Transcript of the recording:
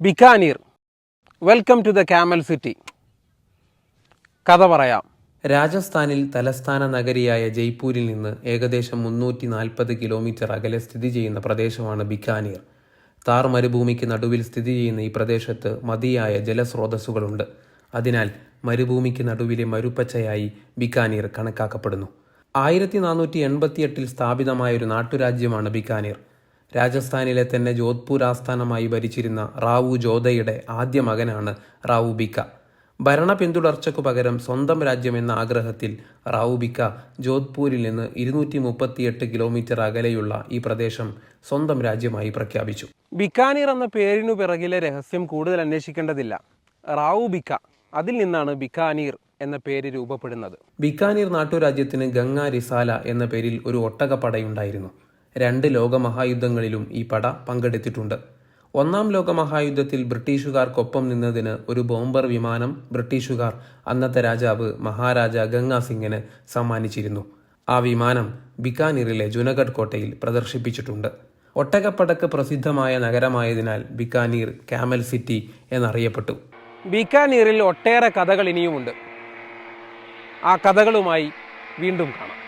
Bikaner. Welcome to the camel city കഥ പറയാം. രാജസ്ഥാനിൽ തലസ്ഥാന നഗരിയായ ജയ്പൂരിൽ നിന്ന് ഏകദേശം മുന്നൂറ്റി നാൽപ്പത് കിലോമീറ്റർ അകലെ സ്ഥിതി ചെയ്യുന്ന പ്രദേശമാണ് ബിക്കാനീർ. താർ മരുഭൂമിക്ക് നടുവിൽ സ്ഥിതി ചെയ്യുന്ന ഈ പ്രദേശത്ത് മതിയായ ജലസ്രോതസ്സുകളുണ്ട്. അതിനാൽ മരുഭൂമിക്ക് നടുവിലെ മരുപ്പച്ചയായി ബിക്കാനീർ കണക്കാക്കപ്പെടുന്നു. ആയിരത്തി നാനൂറ്റി എൺപത്തിയെട്ടിൽ സ്ഥാപിതമായ ഒരു നാട്ടുരാജ്യമാണ് ബിക്കാനീർ. രാജസ്ഥാനിലെ തന്നെ ജോധ്പൂർ ആസ്ഥാനമായി ഭരിച്ചിരുന്ന റാവു ജോധയുടെ ആദ്യ മകനാണ് റാവു ബിക്ക. ഭരണ പിന്തുടർച്ചയ്ക്കു പകരം സ്വന്തം രാജ്യമെന്ന ആഗ്രഹത്തിൽ റാവു ബിക്ക ജോധ്പൂരിൽ നിന്ന് ഇരുന്നൂറ്റി മുപ്പത്തിയെട്ട് കിലോമീറ്റർ അകലെയുള്ള ഈ പ്രദേശം സ്വന്തം രാജ്യമായി പ്രഖ്യാപിച്ചു. ബിക്കാനീർ എന്ന പേരിനു പിറകിലെ രഹസ്യം കൂടുതൽ അന്വേഷിക്കേണ്ടതില്ല. റാവു ബിക്ക അതിൽ നിന്നാണ് ബിക്കാനീർ എന്ന പേര് രൂപപ്പെടുന്നത്. ബിക്കാനീർ നാട്ടുരാജ്യത്തിന് ഗംഗാ റിസാല എന്ന പേരിൽ ഒരു ഒട്ടകപ്പടയുണ്ടായിരുന്നു. രണ്ട് ലോകമഹായുദ്ധങ്ങളിലും ഈ പട പങ്കെടുത്തിട്ടുണ്ട്. ഒന്നാം ലോകമഹായുദ്ധത്തിൽ ബ്രിട്ടീഷുകാർക്കൊപ്പം നിന്നതിന് ഒരു ബോംബർ വിമാനം ബ്രിട്ടീഷുകാർ അന്നത്തെ രാജാവ് മഹാരാജ ഗംഗാ സിംഗിന് സമ്മാനിച്ചിരുന്നു. ആ വിമാനം ബിക്കാനീറിലെ ജുനഗഡ് കോട്ടയിൽ പ്രദർശിപ്പിച്ചിട്ടുണ്ട്. ഒട്ടകപ്പടക്ക് പ്രസിദ്ധമായ നഗരമായതിനാൽ ബിക്കാനീർ ക്യാമൽ സിറ്റി എന്നറിയപ്പെട്ടു. ബിക്കാനീറിൽ ഒട്ടേറെ കഥകൾ ഇനിയുമുണ്ട്. ആ കഥകളുമായി വീണ്ടും കാണാം.